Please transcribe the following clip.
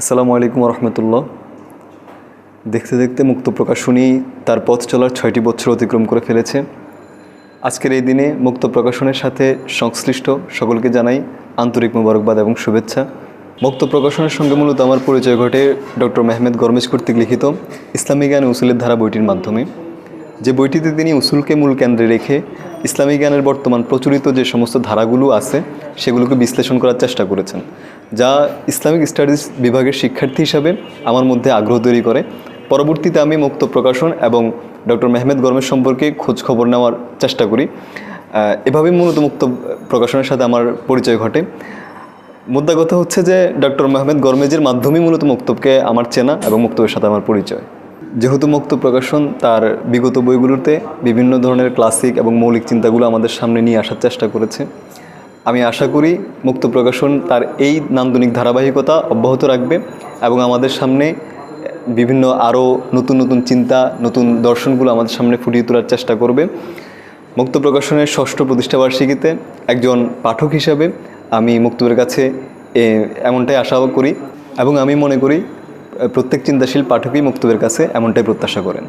আসসালামু আলাইকুম রহমতুল্লাহ দেখতে দেখতে মুক্ত প্রকাশনী তার পথ চলার ছয়টি বছর অতিক্রম করে ফেলেছে। আজকের এই দিনে মুক্ত প্রকাশনের সাথে সংশ্লিষ্ট সকলকে জানাই আন্তরিক মোবারকবাদ এবং শুভেচ্ছা। মুক্ত প্রকাশনের সঙ্গে মূলত আমার পরিচয় ঘটে ডক্টর মেহমেদ গরমেজ কর্তৃক লিখিত ইসলামী জ্ঞান উসুলের ধারা বইটির মাধ্যমে। যে বইটিতে তিনি উসুলকে মূল কেন্দ্রে রেখে ইসলামী জ্ঞানের বর্তমান প্রচলিত যে সমস্ত ধারাগুলো আছে, সেগুলোকে বিশ্লেষণ করার চেষ্টা করেছেন, যা ইসলামিক স্টাডিজ বিভাগের শিক্ষার্থী হিসাবে আমার মধ্যে আগ্রহ তৈরি করে। পরবর্তীতে আমি মুক্ত প্রকাশন এবং ডক্টর মেহমেদ গরমের সম্পর্কে খোঁজ খবর নেওয়ার চেষ্টা করি। এভাবেই মূলত মুক্ত প্রকাশনের সাথে আমার পরিচয় ঘটে। মুদ্রা কথা হচ্ছে যে ডক্টর মেহমেদ গরমেজের মাধ্যমেই মূলত মুক্তবকে আমার চেনা এবং মুক্তবের সাথে আমার পরিচয়। যেহেতু মুক্ত প্রকাশন, তার বিগত বইগুলোতে বিভিন্ন ধরনের ক্লাসিক এবং মৌলিক চিন্তাগুলো আমাদের সামনে নিয়ে আসার চেষ্টা করেছে। আমি আশা করি মুক্ত প্রকাশন তার এই নান্দনিক ধারাবাহিকতা অব্যাহত রাখবে এবং আমাদের সামনে বিভিন্ন আরও নতুন নতুন চিন্তা, নতুন দর্শনগুলো আমাদের সামনে ফুটিয়ে তোলার চেষ্টা করবে। মুক্ত প্রকাশনের ষষ্ঠ প্রতিষ্ঠাবার্ষিকীতে একজন পাঠক হিসাবে আমি মুক্তবের কাছে এমনটাই আশা করি এবং আমি মনে করি প্রত্যেক চিন্তাশীল পাঠকই মুক্তবের কাছে এমনটাই প্রত্যাশা করেন।